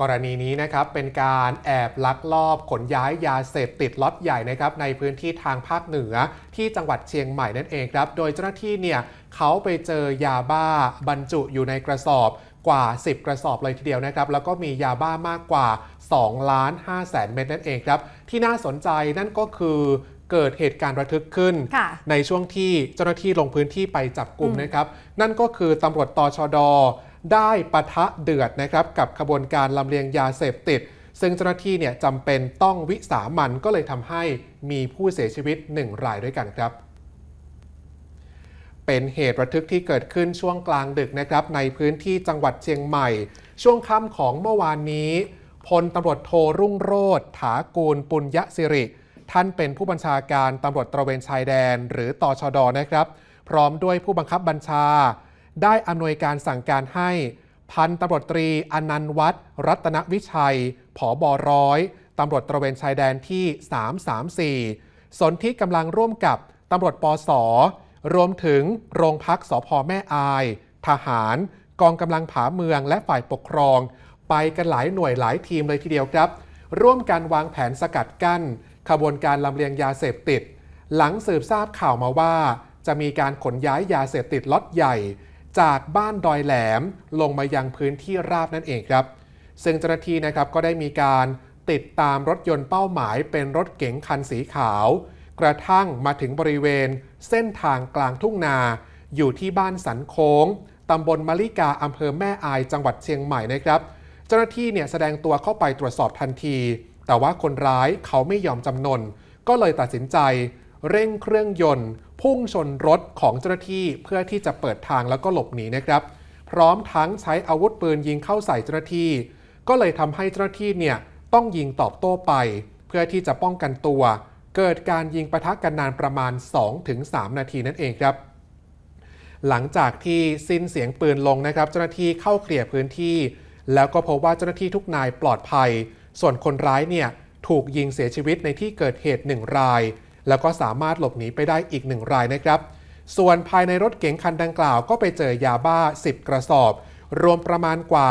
กรณีนี้นะครับเป็นการแอบลักลอบขนย้ายยาเสพติดล็อตใหญ่นะครับในพื้นที่ทางภาคเหนือที่จังหวัดเชียงใหม่นั่นเองครับ โดยเจ้าหน้าที่เนี่ยเขาไปเจอยาบ้าบรรจุอยู่ในกระสอบกว่า 10 กระสอบเลยทีเดียวนะครับ แล้วก็มียาบ้ามากกว่า2ล้าน5แสนเม็ดนั่นเองครับ ที่น่าสนใจนั่นก็คือเกิดเหตุการณ์ระทึกขึ้นค่ะในช่วงที่เจ้าหน้าที่ลงพื้นที่ไปจับกลุ่มอืมนะครับ นั่นก็คือตำรวจตชด ได้ปะทะเดือดนะครับกับขบวนการลำเลียงยาเสพติด ซึ่งเจ้าหน้าที่เนี่ยจำเป็นต้องวิสามันก็เลยทำให้มีผู้เสียชีวิต 1 รายด้วยกันครับ เป็นเหตุระทึกที่เกิดขึ้นช่วงกลางดึกนะครับในพื้นที่จังหวัดเชียงใหม่ ช่วงค่ำของเมื่อวานนี้พลตำรวจโทรุ่งโรธถากูลปุญยสิริ ท่านเป็นผู้บัญชาการตำรวจตระเวนชายแดน หรือตอชดนะครับ พร้อมด้วยผู้บังคับบัญชา ได้อำนวยการสั่งการให้พันตำรวจตรีอนันต์วัฒน์รัตนวิชัย ผอบอร้อยตำรวจตระเวนชายแดนที่ 334 สนที่กำลังร่วมกับตำรวจปสรวมถึงโรงพักสพแม่อาย ทหาร กองกำลังผาเมืองและฝ่ายปกครอง ไปกันหลายหน่วยหลายทีมเลยทีเดียวครับ ร่วมกันวางแผนสกัดกั้น ขบวนการลำเลียงยาเสพติด หลังสืบทราบข่าวมาว่า จะมีการขนย้ายยาเสพติดล็อตใหญ่ จากบ้านดอยแหลมลงมายังพื้นที่ราบนั่นเองครับ ซึ่งเจ้าหน้าที่นะครับก็ได้มีการติดตามรถยนต์เป้าหมายเป็นรถเก๋งคันสีขาว กระทั่งมาถึงบริเวณ เส้นทางกลางทุ่งนา อยู่ที่บ้านสันโค้งตำบลมะลิกาอำเภอแม่อายจังหวัดเชียงใหม่นะครับ เจ้าหน้าที่เนี่ยแสดงตัวเข้าไปตรวจสอบทันที แต่ว่าคนร้ายเขาไม่ยอมจำนน ก็เลยตัดสินใจ เร่งเครื่องยนต์ พุ่งชนรถของเจ้าหน้าที่เพื่อที่จะเปิดทางแล้วก็หลบหนีนะครับ พร้อมทั้งใช้อาวุธปืนยิงเข้าใส่เจ้าหน้าที่ ก็เลยทำให้เจ้าหน้าที่เนี่ยต้องยิงตอบโต้ไป เพื่อที่จะป้องกันตัว เกิดการยิงประทะกันนานประมาณ 2-3 นาทีนั่นเองครับ หลังจากที่สิ้นเสียงปืนลงนะครับ เจ้าหน้าที่เข้าเคลียร์พื้นที่ แล้วก็พบว่าเจ้าหน้าที่ทุกนายปลอดภัย ส่วนคนร้ายเนี่ยถูกยิงเสียชีวิตในที่เกิดเหตุ1ราย แล้วก็สามารถหลบหนีไปได้อีก1รายนะครับ ส่วนภายในรถเก๋งคันดังกล่าวก็ไปเจอยาบ้า 10 กระสอบ รวมประมาณกว่า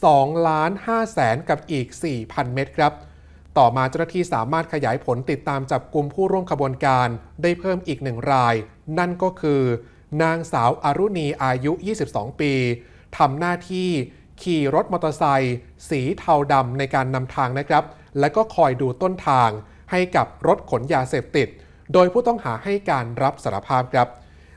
2ล้าน5แสนกับอีก 4,000 เม็ดครับ ต่อมาเจ้าหน้าที่สามารถขยายผลติดตามจับกลุ่มผู้ร่วมขบวนการ ได้เพิ่มอีกหนึ่งราย นั่นก็คือ นางสาวอารุณีอายุ 22 ปีทำหน้าที่ขี่รถมอเตอร์ไซค์สีเทาดำในการนำทางนะครับ และก็คอยดูต้นทาง ให้กับรถขนยาเสพติด โดยผู้ต้องหาให้การรับสารภาพครับ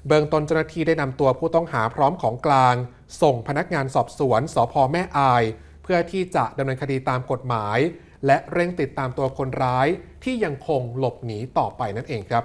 เบื้องต้นเจ้าหน้าที่ได้นำตัวผู้ต้องหาพร้อมของกลาง ส่งพนักงานสอบสวนสพแม่อาย เพื่อที่จะดำเนินคดีตามกฎหมาย และเร่งติดตามตัวคนร้ายที่ยังคงหลบหนีต่อไปนั่นเองครับ